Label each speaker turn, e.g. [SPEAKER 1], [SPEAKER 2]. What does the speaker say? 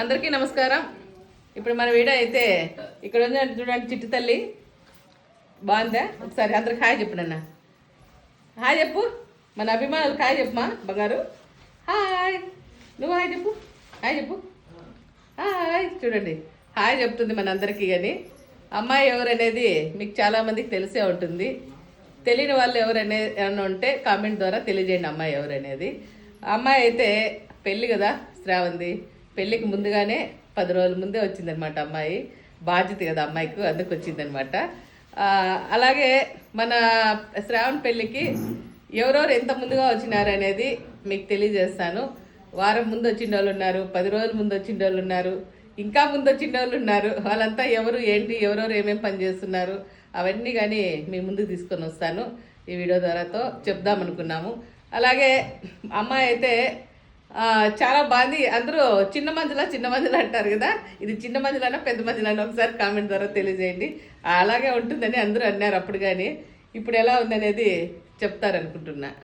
[SPEAKER 1] అందరికీ నమస్కారం. ఇప్పుడు మన వీడియో అయితే ఇక్కడ ఉంది చూడండి చిట్టి తల్లి. బాగుందా? ఒకసారి అందరికి హాయ్ చెప్పండి హాయ్ చెప్పు. మన అభిమానులకు హాయ్ చెప్పమా బంగారు. హాయ్. నువ్వు హాయ్ చెప్పు. హాయ్ చెప్పు. హాయ్. చూడండి. హాయ్ చెప్తుంది మన అందరికీ కానీ అమ్మాయి ఎవరనేది మీకు చాలామందికి తెలిసే ఉంటుంది. తెలియని వాళ్ళు ఎవరనే ఉంటే కామెంట్ ద్వారా తెలియజేయండి అమ్మాయి ఎవరనేది. అమ్మాయి అయితే పెళ్ళి కదా శ్రావంతి. పెళ్ళికి ముందుగానే పది రోజుల ముందే వచ్చిందనమాట అమ్మాయి. బాధ్యత కదా అమ్మాయికి అందుకు వచ్చిందనమాట అలాగే మన శ్రావణ్ పెళ్ళికి ఎవరెవరు ఎంత ముందుగా వచ్చినారు అనేది మీకు తెలియజేస్తాను. వారం ముందు వచ్చిన వాళ్ళు ఉన్నారు పది రోజుల ముందు వచ్చిన వాళ్ళు ఉన్నారు ఇంకా ముందు వచ్చిన వాళ్ళు ఉన్నారు. వాళ్ళంతా ఎవరు ఏంటి ఎవరెవరు ఏమేమి పని చేస్తున్నారు అవన్నీ కానీ మీ ముందు తీసుకొని వస్తాను. ఈ వీడియో ద్వారాతో చెప్దామనుకున్నాము. అలాగే అమ్మాయి అయితే చాలా బాగుంది. అందరూ చిన్న మంజుల చిన్న మంజుల అంటారు కదా? ఇది చిన్న మంజులనా పెద్ద మంజులనా ఒకసారి కామెంట్ ద్వారా తెలియజేయండి. అలాగే ఉంటుందని అందరూ అన్నారు అప్పుడు కానీ ఇప్పుడు ఎలా ఉందనేది చెప్తారనుకుంటున్నా.